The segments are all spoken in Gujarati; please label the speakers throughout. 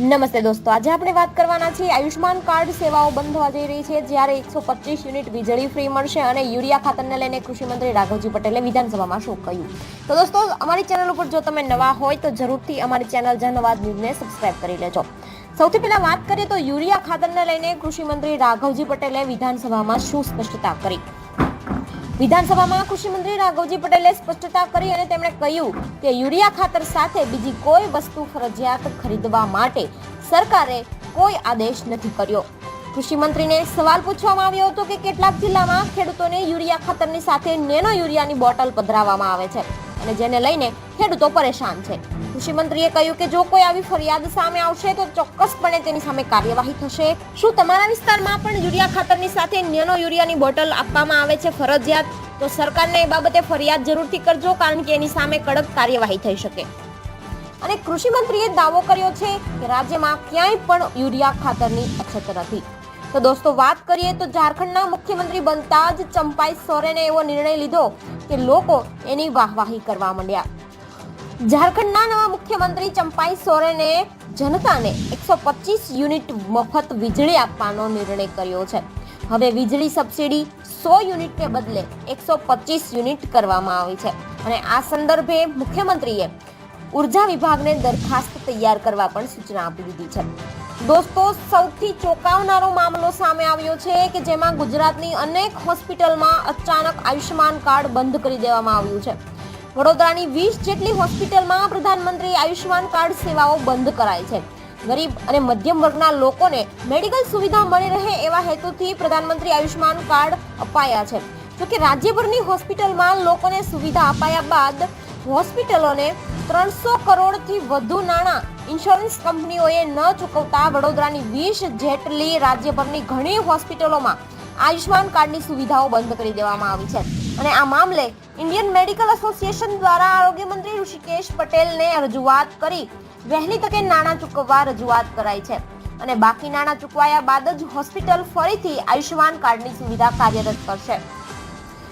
Speaker 1: નમસ્તે દોસ્તો, આજે આપણે વાત કરવાના છીએ આયુષ્માન કાર્ડ સેવાઓ બંધ થવા જઈ રહી છે, જ્યારે એકસો પચીસ યુનિટ વીજળી ફ્રી મળશે અને યુરિયા ખાતરને લઈને કૃષિમંત્રી રાઘવજી પટેલે વિધાનસભામાં શું કહ્યું? તો દોસ્તો, અમારી ચેનલ ઉપર જો તમે નવા હોય તો જરૂરથી અમારી ચેનલ જનવાદ ન્યૂઝને સબસ્ક્રાઇબ કરી લેજો. સૌથી પહેલા વાત કરીએ તો યુરિયા ખાતરને લઈને કૃષિમંત્રી રાઘવજી પટેલે વિધાનસભામાં શું સ્પષ્ટતા કરી? વિધાનસભામાં કૃષિમંત્રી રાઘવજી પટેલે સ્પષ્ટતા કરી અને તેમણે કહ્યું કે યુરિયા ખાતર સાથે બીજી કોઈ વસ્તુ ફરજિયાત ખરીદવા માટે સરકારે કોઈ આદેશ નથી કર્યો. કૃષિમંત્રીને સવાલ પૂછવામાં આવ્યો હતો કે કેટલાક જિલ્લામાં ખેડૂતોને યુરિયા ખાતરની સાથે નેનો યુરિયાની બોટલ પધરાવવામાં આવે છે અને જેને લઈને ખેડૂતો પરેશાન છે. કૃષિમંત્રીએ કહ્યું કે જો કોઈ આવી ફરિયાદ સામે આવશે તો ચોક્કસપણે તેની સામે કાર્યવાહી થશે. શું તમારા વિસ્તારમાં પણ યુરિયા ખાતરની સાથે નેનો યુરિયાની બોટલ આપવામાં આવે છે ફરજિયાત? તો સરકારને એ બાબતે ફરિયાદ જરૂરથી કરજો કારણ કે એની સામે કડક કાર્યવાહી થઈ શકે. અને કૃષિ મંત્રીએ દાવો કર્યો છે કે રાજ્યમાં ક્યાંય પણ યુરિયા ખાતરની અછત નથી. તો દોસ્તો, વાત કરીએ તો ઝારખંડના મુખ્યમંત્રી બનતા જ ચંપાઈ સોરેને એવો નિર્ણય લીધો કે લોકો એની વાહવાહી કરવા માંડ્યા. ઝારખંડના નવા મુખ્યમંત્રી ચંપાઈ સોરેને જનતાને એકસો પચીસ યુનિટ મફત વીજળી આપવાનો નિર્ણય કર્યો છે. હવે વીજળી સબસિડી સો યુનિટને બદલે એકસો પચીસ યુનિટ કરવામાં આવી છે. અને આ સંદર્ભે મુખ્યમંત્રીએ ઊર્જા વિભાગને દરખાસ્ત તૈયાર કરવા પણ સૂચના આપી દીધી છે. દોસ્તો, સૌથી ચોંકાવનારો મામલો સામે આવ્યો છે કે જેમાં ગુજરાતની અનેક હોસ્પિટલમાં અચાનક આયુષ્યમાન કાર્ડ બંધ કરી દેવામાં આવ્યું છે. વડોદરાની વીસ જેટલી હોસ્પિટલમાં પ્રધાનમંત્રી આયુષ્યમાન કાર્ડ સેવાઓ બંધ કરાઈ છે. ગરીબ અને મધ્યમ વર્ગના લોકોને મેડિકલ સુવિધા મળી રહે એવા હેતુથી પ્રધાનમંત્રી આયુષ્યમાન કાર્ડ અપાયા છે. જોકે રાજ્યભરની હોસ્પિટલમાં લોકોને સુવિધા અપાયા બાદ હોસ્પિટલોને ત્રણસો કરોડથી વધુ નાણાં ઇન્સ્યોરન્સ કંપનીઓએ ન ચૂકવતા વડોદરાની વીસ જેટલી રાજ્યભરની ઘણી હોસ્પિટલોમાં આયુષ્યમાન કાર્ડની સુવિધાઓ બંધ કરી દેવામાં આવી છે. અને આ મામલે ઇન્ડિયન મેડિકલ એસોસિએશન દ્વારા આરોગ્ય મંત્રી ઋષિકેશ પટેલને રજૂઆત કરી વહેલી તકે નાણાં ચૂકવવા રજૂઆત કરાઈ છે. અને બાકી નાણાં ચૂકવાયા બાદ જ હોસ્પિટલ ફરીથી આયુષ્યમાન કાર્ડની સુવિધા કાર્યરત કરશે.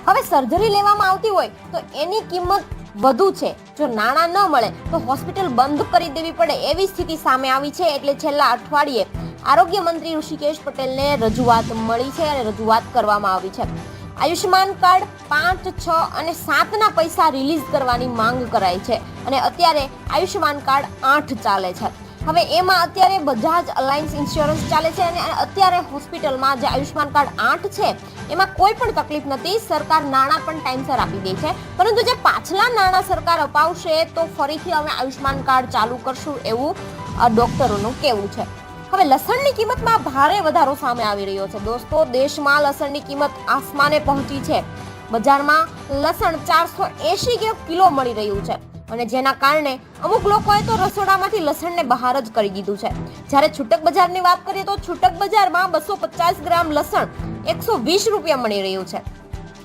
Speaker 1: હવે સર્જરી લેવામાં આવતી હોય તો એની કિંમત વધુ છે. જો નાણાં ન મળે તો હોસ્પિટલ બંધ કરી દેવી પડે એવી સ્થિતિ સામે આવી છે એટલે છેલ્લા અઠવાડિયે આરોગ્ય મંત્રી ઋષિકેશ પટેલને રજૂઆત મળી છે અને રજૂઆત કરવામાં આવી છે. આયુષ્માન કાર્ડ પાંચ, છ અને સાતના પૈસા રિલીઝ કરવાની માંગ કરાઈ છે અને અત્યારે આયુષ્યમાન કાર્ડ આઠ ચાલે છે. હવે એમાં અત્યારે બજાજ અલાયન્સ ઇન્સ્યોરન્સ ચાલે છે અને અત્યારે હોસ્પિટલમાં જે આયુષ્યમાન કાર્ડ આઠ છે, એમાં કોઈ પણ તકલીફ નથી, સરકાર નાણાં પણ ટાઈમસર આપી દે છે. પરંતુ જે પાછલા નાણાં સરકાર અપાવશે તો ફરીથી અમે આયુષ્યમાન કાર્ડ ચાલુ કરશું એવું ડોક્ટરોનું કહેવું છે. હવે લસણની કિંમતમાં ભારે વધારો સામે આવી રહ્યો છે. દોસ્તો, દેશમાં લસણની કિંમત આસમાને પહોંચી છે. બજારમાં લસણ ચારસો એસી કિલો મળી રહ્યું છે અને જેના કારણે અમુક લોકોએ તો રસોડામાંથી લસણને બહાર જ કરી દીધું છે. જ્યારે છૂટક બજારની વાત કરીએ તો છૂટક બજારમાં બસો પચાસ ગ્રામ લસણ એકસો વીસ રૂપિયા મળી રહ્યું છે.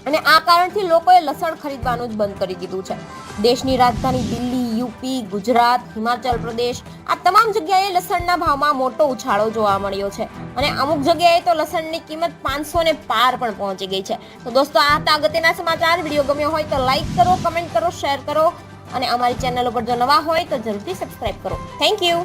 Speaker 1: અને આ કારણથી લોકોએ લસણ ખરીદવાનું જ બંધ કરી દીધું છે. દેશની રાજધાની દિલ્હી, યુપી, ગુજરાત, હિમાચલ પ્રદેશ, આ તમામ જગ્યાએ લસણના ભાવમાં મોટો ઉછાળો જોવા મળ્યો છે. અને અમુક જગ્યાએ તો લસણની કિંમત પાંચસો ને પાર પણ પહોંચી ગઈ છે. તો દોસ્તો, આ હતા અગત્યના સમાચાર. વીડિયો ગમ્યો હોય તો લાઇક કરો, કમેન્ટ કરો, શેર કરો. અને અમારી ચેનલ ઉપર જો નવા હોય તો જરૂરથી સબસ્ક્રાઇબ કરો. Thank you